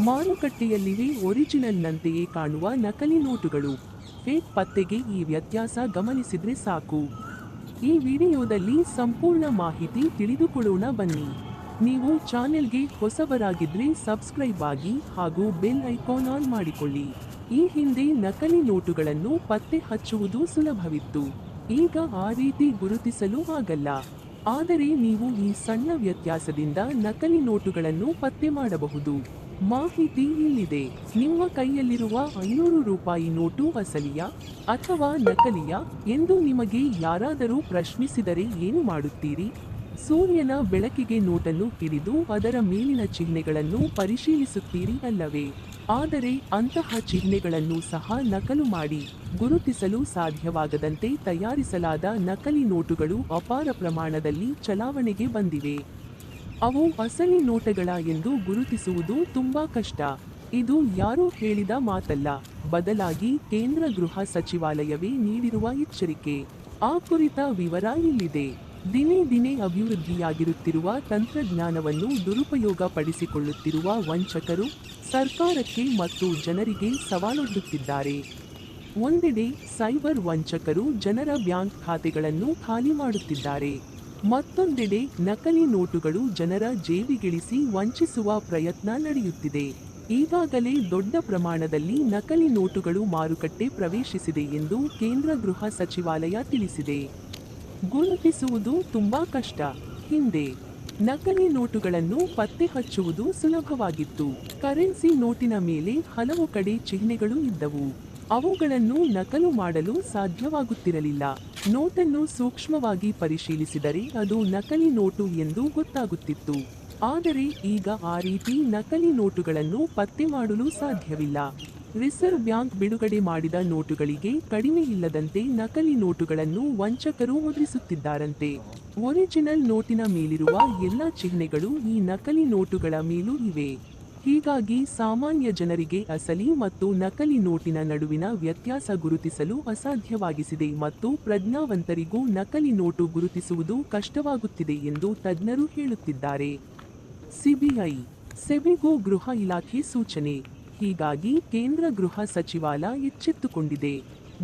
ಮಾರುಕಟ್ಟೆಯಲ್ಲಿವೆ. ಒರಿಜಿನಲ್ನಂತೆಯೇ ಕಾಣುವ ನಕಲಿ ನೋಟುಗಳು. ಫೇಕ್ ಪತ್ತೆಗೆ ಈ ವ್ಯತ್ಯಾಸ ಗಮನಿಸಿದ್ರೆ ಸಾಕು. ಈ ವಿಡಿಯೋದಲ್ಲಿ ಸಂಪೂರ್ಣ ಮಾಹಿತಿ ತಿಳಿದುಕೊಳ್ಳೋಣ ಬನ್ನಿ. ನೀವು ಚಾನೆಲ್ಗೆ ಹೊಸಬರಾಗಿದ್ರೆ ಸಬ್ಸ್ಕ್ರೈಬ್ ಆಗಿ ಹಾಗೂ ಬೆಲ್ ಐಕಾನ್ ಆನ್ ಮಾಡಿಕೊಳ್ಳಿ. ಈ ಹಿಂದೆ ನಕಲಿ ನೋಟುಗಳನ್ನು ಪತ್ತೆ ಹಚ್ಚುವುದು ಸುಲಭವಿತ್ತು. ಈಗ ಆ ರೀತಿ ಗುರುತಿಸಲು ಆಗಲ್ಲ. ಆದರೆ ನೀವು ಈ ಸಣ್ಣ ವ್ಯತ್ಯಾಸದಿಂದ ನಕಲಿ ನೋಟುಗಳನ್ನು ಪತ್ತೆ ಮಾಡಬಹುದು. ಮಾಹಿತಿ ಇಲ್ಲಿದೆ. ನಿಮ್ಮ ಕೈಯಲ್ಲಿರುವ ಐನೂರು ರೂಪಾಯಿ ನೋಟು ಅಸಲಿಯ ಅಥವಾ ನಕಲಿಯ ಎಂದು ನಿಮಗೆ ಯಾರಾದರೂ ಪ್ರಶ್ನಿಸಿದರೆ ಏನು ಮಾಡುತ್ತೀರಿ? ಸೂರ್ಯನ ಬೆಳಕಿಗೆ ನೋಟನ್ನು ಹಿಡಿದು ಅದರ ಮೇಲಿನ ಚಿಹ್ನೆಗಳನ್ನು ಪರಿಶೀಲಿಸುತ್ತೀರಿ ಅಲ್ಲವೇ? ಆದರೆ ಅಂತಹ ಚಿಹ್ನೆಗಳನ್ನು ಸಹ ನಕಲು ಮಾಡಿ ಗುರುತಿಸಲು ಸಾಧ್ಯವಾಗದಂತೆ ತಯಾರಿಸಲಾದ ನಕಲಿ ನೋಟುಗಳು ಅಪಾರ ಪ್ರಮಾಣದಲ್ಲಿ ಚಲಾವಣೆಗೆ ಬಂದಿವೆ. ಅವು ಅಸಲಿ ನೋಟಗಳ ಎಂದು ಗುರುತಿಸುವುದು ತುಂಬಾ ಕಷ್ಟ. ಇದು ಯಾರೂ ಹೇಳಿದ ಮಾತಲ್ಲ. ಬದಲಾಗಿ ಕೇಂದ್ರ ಗೃಹ ಸಚಿವಾಲಯವೇ ನೀಡಿರುವ ಎಚ್ಚರಿಕೆ. ಆ ಕುರಿತ ವಿವರ ಇಲ್ಲಿದೆ. ದಿನೇ ದಿನೇ ಅಭಿವೃದ್ಧಿಯಾಗಿರುತ್ತಿರುವ ತಂತ್ರಜ್ಞಾನವನ್ನು ದುರುಪಯೋಗ ಪಡಿಸಿಕೊಳ್ಳುತ್ತಿರುವ ವಂಚಕರು ಸರ್ಕಾರಕ್ಕೆ ಮತ್ತು ಜನರಿಗೆ ಸವಾಲೊಡ್ಡುತ್ತಿದ್ದಾರೆ. ಒಂದೆಡೆ ಸೈಬರ್ ವಂಚಕರು ಜನರ ಬ್ಯಾಂಕ್ ಖಾತೆಗಳನ್ನು ಖಾಲಿ ಮಾಡುತ್ತಿದ್ದಾರೆ. ಮತ್ತೊಂದೆಡೆ ನಕಲಿ ನೋಟುಗಳು ಜನರ ಜೇಬಿಗಿಳಿಸಿ ವಂಚಿಸುವ ಪ್ರಯತ್ನ ನಡೆಯುತ್ತಿದೆ. ಈಗಾಗಲೇ ದೊಡ್ಡ ಪ್ರಮಾಣದಲ್ಲಿ ನಕಲಿ ನೋಟುಗಳು ಮಾರುಕಟ್ಟೆ ಪ್ರವೇಶಿಸಿದೆ ಎಂದು ಕೇಂದ್ರ ಗೃಹ ಸಚಿವಾಲಯ ತಿಳಿಸಿದೆ. ಗುರುತಿಸುವುದು ತುಂಬಾ ಕಷ್ಟ. ಹಿಂದೆ ನಕಲಿ ನೋಟುಗಳನ್ನು ಪತ್ತೆ ಹಚ್ಚುವುದು ಸುಲಭವಾಗಿತ್ತು. ಕರೆನ್ಸಿ ನೋಟಿನ ಮೇಲೆ ಹಲವು ಕಡೆ ಚಿಹ್ನೆಗಳು ಇದ್ದವು. ಅವುಗಳನ್ನು ನಕಲು ಮಾಡಲು ಸಾಧ್ಯವಾಗುತ್ತಿರಲಿಲ್ಲ. ನೋಟನ್ನು ಸೂಕ್ಷ್ಮವಾಗಿ ಪರಿಶೀಲಿಸಿದರೆ ಅದು ನಕಲಿ ನೋಟು ಎಂದು ಗೊತ್ತಾಗುತ್ತಿತ್ತು. ಆದರೆ ಈಗ ಆ ರೀತಿ ನಕಲಿ ನೋಟುಗಳನ್ನು ಪತ್ತೆ ಮಾಡಲು ಸಾಧ್ಯವಿಲ್ಲ. ರಿಸರ್ವ್ ಬ್ಯಾಂಕ್ ಬಿಡುಗಡೆ ಮಾಡಿದ ನೋಟುಗಳಿಗೆ ಕಡಿಮೆ ಇಲ್ಲದಂತೆ ನಕಲಿ ನೋಟುಗಳನ್ನು ವಂಚಕರು ಮುದ್ರಿಸುತ್ತಿದ್ದಾರಂತೆ. ಒರಿಜಿನಲ್ ನೋಟಿನ ಮೇಲಿರುವ ಎಲ್ಲ ಚಿಹ್ನೆಗಳು ಈ ನಕಲಿ ನೋಟುಗಳ ಮೇಲೂ ಇವೆ. ಹೀಗಾಗಿ ಸಾಮಾನ್ಯ ಜನರಿಗೆ ಅಸಲಿ ಮತ್ತು ನಕಲಿ ನೋಟಿನ ನಡುವಿನ ವ್ಯತ್ಯಾಸ ಗುರುತಿಸಲು ಅಸಾಧ್ಯವಾಗಿಸಿದೆ ಮತ್ತು ಪ್ರಜ್ಞಾವಂತರಿಗೂ ನಕಲಿ ನೋಟು ಗುರುತಿಸುವುದು ಕಷ್ಟವಾಗುತ್ತಿದೆ ಎಂದು ತಜ್ಞರು ಹೇಳುತ್ತಿದ್ದಾರೆ. ಸಿಬಿಐ, ಸೆಬಿಗೂ ಗೃಹ ಇಲಾಖೆ ಸೂಚನೆ. ಹೀಗಾಗಿ ಕೇಂದ್ರ ಗೃಹ ಸಚಿವಾಲಯ ಎಚ್ಚೆತ್ತುಕೊಂಡಿದೆ.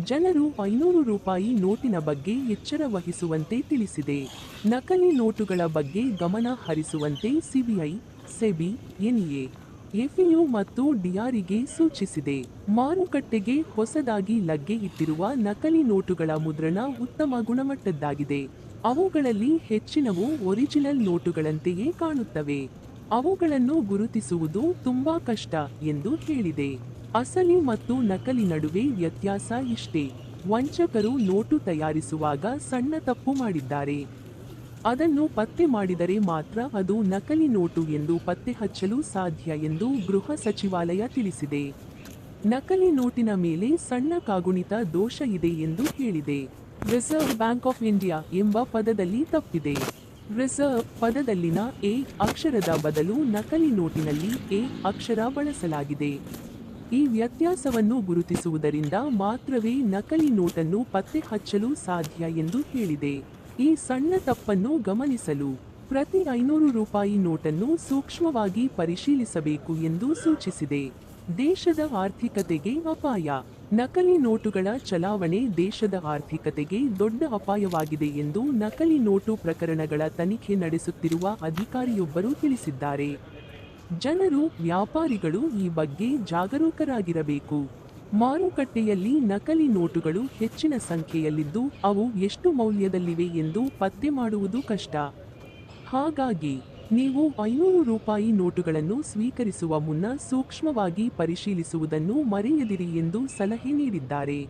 ಜನರು ಐನೂರು ರೂಪಾಯಿ ನೋಟಿನ ಬಗ್ಗೆ ಎಚ್ಚರ ವಹಿಸುವಂತೆ ತಿಳಿಸಿದೆ. ನಕಲಿ ನೋಟುಗಳ ಬಗ್ಗೆ ಗಮನ ಹರಿಸುವಂತೆ ಸಿಬಿಐ, ಸೆಬಿ, ಎನ್ಎ ಎಫ್ಇಯು ಮತ್ತು ಡಿಆರ್ಇಗೆ ಸೂಚಿಸಿದೆ. ಮಾರುಕಟ್ಟೆಗೆ ಹೊಸದಾಗಿ ಲಗ್ಗೆ ಇಟ್ಟಿರುವ ನಕಲಿ ನೋಟುಗಳ ಮುದ್ರಣ ಉತ್ತಮ ಗುಣಮಟ್ಟದ್ದಾಗಿದೆ. ಅವುಗಳಲ್ಲಿ ಹೆಚ್ಚಿನವು ಒರಿಜಿನಲ್ ನೋಟುಗಳಂತೆಯೇ ಕಾಣುತ್ತವೆ. ಅವುಗಳನ್ನು ಗುರುತಿಸುವುದು ತುಂಬಾ ಕಷ್ಟ ಎಂದು ಹೇಳಿದೆ. ಅಸಲಿ ಮತ್ತು ನಕಲಿ ನಡುವೆ ವ್ಯತ್ಯಾಸ ಇಷ್ಟೇ. ವಂಚಕರು ನೋಟು ತಯಾರಿಸುವಾಗ ಸಣ್ಣ ತಪ್ಪು ಮಾಡಿದ್ದಾರೆ. ಅದನ್ನು ಪತ್ತೆ ಮಾಡಿದರೆ ಮಾತ್ರ ಅದು ನಕಲಿ ನೋಟು ಎಂದು ಪತ್ತೆ ಹಚ್ಚಲು ಸಾಧ್ಯ ಎಂದು ಗೃಹ ಸಚಿವಾಲಯ ತಿಳಿಸಿದೆ. ನಕಲಿ ನೋಟಿನ ಮೇಲೆ ಸಣ್ಣ ಕಾಗುಣಿತ ದೋಷ ಇದೆ ಎಂದು ಹೇಳಿದೆ. ರಿಸರ್ವ್ ಬ್ಯಾಂಕ್ ಆಫ್ ಇಂಡಿಯಾ ಎಂಬ ಪದದಲ್ಲಿ ತಪ್ಪಿದೆ. ರಿಸರ್ವ್ ಪದದಲ್ಲಿನ ಎ ಅಕ್ಷರದ ಬದಲು ನಕಲಿ ನೋಟಿನಲ್ಲಿ ಎ ಅಕ್ಷರ ಬಳಸಲಾಗಿದೆ. ಈ ವ್ಯತ್ಯಾಸವನ್ನು ಗುರುತಿಸುವುದರಿಂದ ಮಾತ್ರವೇ ನಕಲಿ ನೋಟನ್ನು ಪತ್ತೆ ಹಚ್ಚಲು ಸಾಧ್ಯ ಎಂದು ಹೇಳಿದೆ. ಈ ಸಣ್ಣ ತಪ್ಪನ್ನು ಗಮನಿಸಲು ಪ್ರತಿ ಐನೂರು ರೂಪಾಯಿ ನೋಟನ್ನು ಸೂಕ್ಷ್ಮವಾಗಿ ಪರಿಶೀಲಿಸಬೇಕು ಎಂದು ಸೂಚಿಸಿದೆ. ದೇಶದ ಆರ್ಥಿಕತೆಗೆ ಅಪಾಯ. ನಕಲಿ ನೋಟುಗಳ ಚಲಾವಣೆ ದೇಶದ ಆರ್ಥಿಕತೆಗೆ ದೊಡ್ಡ ಅಪಾಯವಾಗಿದೆ ಎಂದು ನಕಲಿ ನೋಟು ಪ್ರಕರಣಗಳ ತನಿಖೆ ನಡೆಸುತ್ತಿರುವ ಅಧಿಕಾರಿಯೊಬ್ಬರು ತಿಳಿಸಿದ್ದಾರೆ. ಜನರು ವ್ಯಾಪಾರಿಗಳು ಈ ಬಗ್ಗೆ ಜಾಗರೂಕರಾಗಿರಬೇಕು. ಮಾರುಕಟ್ಟೆಯಲ್ಲಿ ನಕಲಿ ನೋಟುಗಳು ಹೆಚ್ಚಿನ ಸಂಖ್ಯೆಯಲ್ಲಿದ್ದು ಅವು ಎಷ್ಟು ಮೌಲ್ಯದಲ್ಲಿವೆ ಎಂದು ಪತ್ತೆ ಮಾಡುವುದು ಕಷ್ಟ. ಹಾಗಾಗಿ, ನೀವು ಐನೂರು ರೂಪಾಯಿ ನೋಟುಗಳನ್ನು ಸ್ವೀಕರಿಸುವ ಮುನ್ನ ಸೂಕ್ಷ್ಮವಾಗಿ ಪರಿಶೀಲಿಸುವುದನ್ನು ಮರೆಯದಿರಿ ಎಂದು ಸಲಹೆ ನೀಡಿದ್ದಾರೆ.